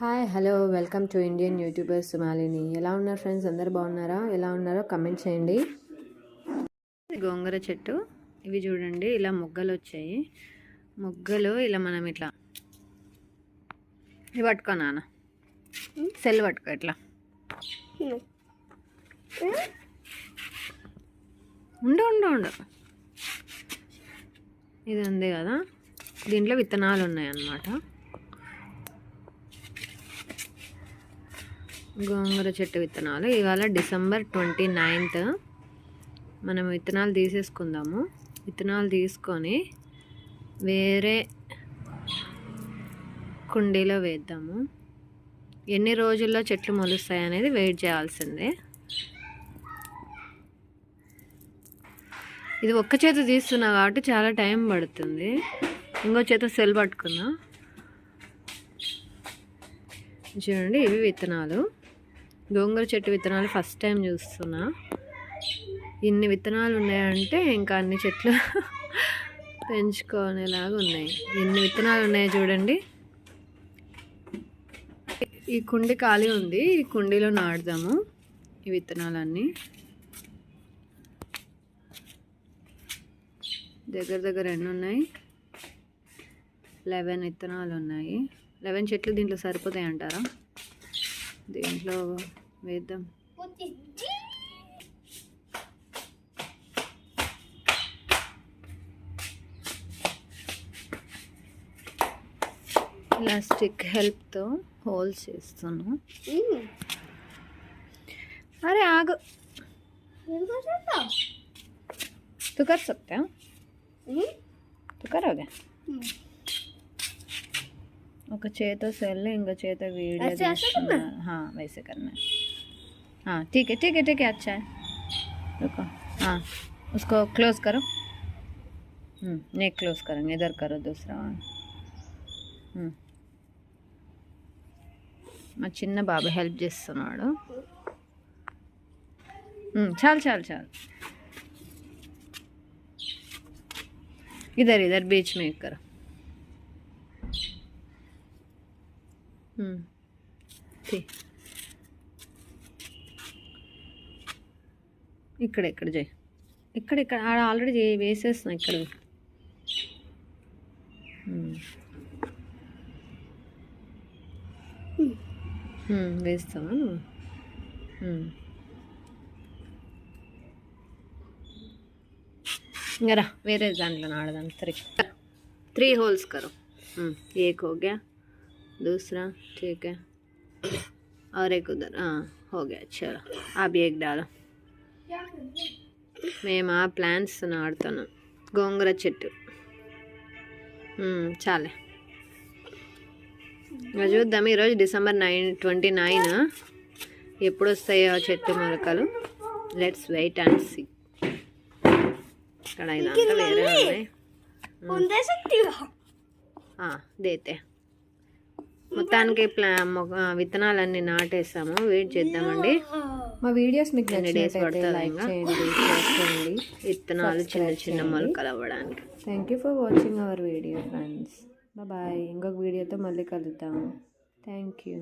Hi hello welcome to Indian YouTuber Sumalini ఎలా ఉన్నారు friends అందరు బాగున్నారా? ఎలా ఉన్నారో కమెంట్ చేయండి. గోంగూర చెట్టు ఇవి చూడండి ఇలా మొగ్గలు వచ్చాయి. మొగ్గలు ఇలా మనం ఇట్లా ఇవి పట్టుకో నాన్న. సెల్ పట్టుకో ఇట్లా. ఉండు ఉండు ఉండు. ఇది ఉంది కదా. దీంట్లో విత్తనాలు ఉన్నాయి గోంగూర చెట్టు విత్తనాలు. ఇవాళ డిసెంబర్ ట్వంటీ నైన్త్. మనం విత్తనాలు తీసేసుకుందాము. విత్తనాలు తీసుకొని వేరే కుండీలో వేద్దాము. ఎన్ని రోజుల్లో చెట్లు మొలుస్తాయి అనేది వెయిట్ చేయాల్సిందే. ఇది ఒక్క చేత తీస్తున్నా కాబట్టి చాలా టైం పడుతుంది. ఇంకో చేత సెల్ పట్టుకున్నా చూడండి ఇవి విత్తనాలు. గోంగూర చెట్టు విత్తనాలు ఫస్ట్ టైం చూస్తున్నా. ఇన్ని విత్తనాలు ఉన్నాయంటే ఇంకా అన్ని చెట్లు పెంచుకునేలాగా ఉన్నాయి. ఎన్ని విత్తనాలు ఉన్నాయో చూడండి. ఈ కుండి ఖాళీ ఉంది. ఈ కుండీలో నాటుదాము ఈ విత్తనాలన్నీ. దగ్గర దగ్గర ఎన్ని ఉన్నాయి? లెవెన్ విత్తనాలు ఉన్నాయి. లెవెన్ చెట్లు దీంట్లో సరిపోతాయి అంటారా దీంట్లో వేద్దాం ప్లాస్టిక్ హెల్ప్తో హోల్స్ చేస్తాను అరే ఆగు तू कर सकते हो तू करोगे ఒక చేత సెల్ ఇంకో చేత వీడియో ऐसे ऐसे करना है? हाँ वैसे करना है हाँ ठीक है ठीक है ठीक है अच्छा है रुको हाँ उसको क्लोज करो हम्म, नहीं क्लोज करेंगे इधर करो दूसरा हम्म. మా చిన్న బాబు హెల్ప్ చేస్తున్నాడు ఉమ్, చాలు చాలు చాలు इधर इधर बीच में करो हम्म, ठीक ఇక్కడ ఇక్కడ చేయి ఇక్కడ ఇక్కడ ఆడ ఆల్రెడీ చే వేసేస్తున్నా ఇక్కడ ఉమ్. ఉమ్, వేస్తావా నువ్వు ఉమ్. ఇంకా రా వేరే దాంట్లో నాడదాం త్రీ త్రీ होल्स करो हम्म, एक हो गया दूसरा ठीक है और एक उधर हाँ हो गया चलो आप एक डालो మేము ఆ ప్లాంట్స్ ఆడుతున్నాం గోంగూర చెట్టు. చాలే. చూద్దాం ఈరోజు డిసెంబర్ నైన్ ట్వంటీ నైన్. ఎప్పుడు వస్తాయో చెట్టు మొలకలు? Let's wait and see. ఇక్కడ వేరే దేతే మొత్తానికి ప్లా విత్తనాలన్నీ నాటేసాము. వెయిట్ చేద్దామండి. మా వీడియోస్ మీకు నచ్చినట్లయితే లైక్? చేయండి షేర్ చేయండి విత్తనాలు చిన్న చిన్న. మొలకలు అవ్వడానికి. Thank you for watching our video friends bye ఇంకొక వీడియోతో మళ్ళీ కలుద్దాం. Thank you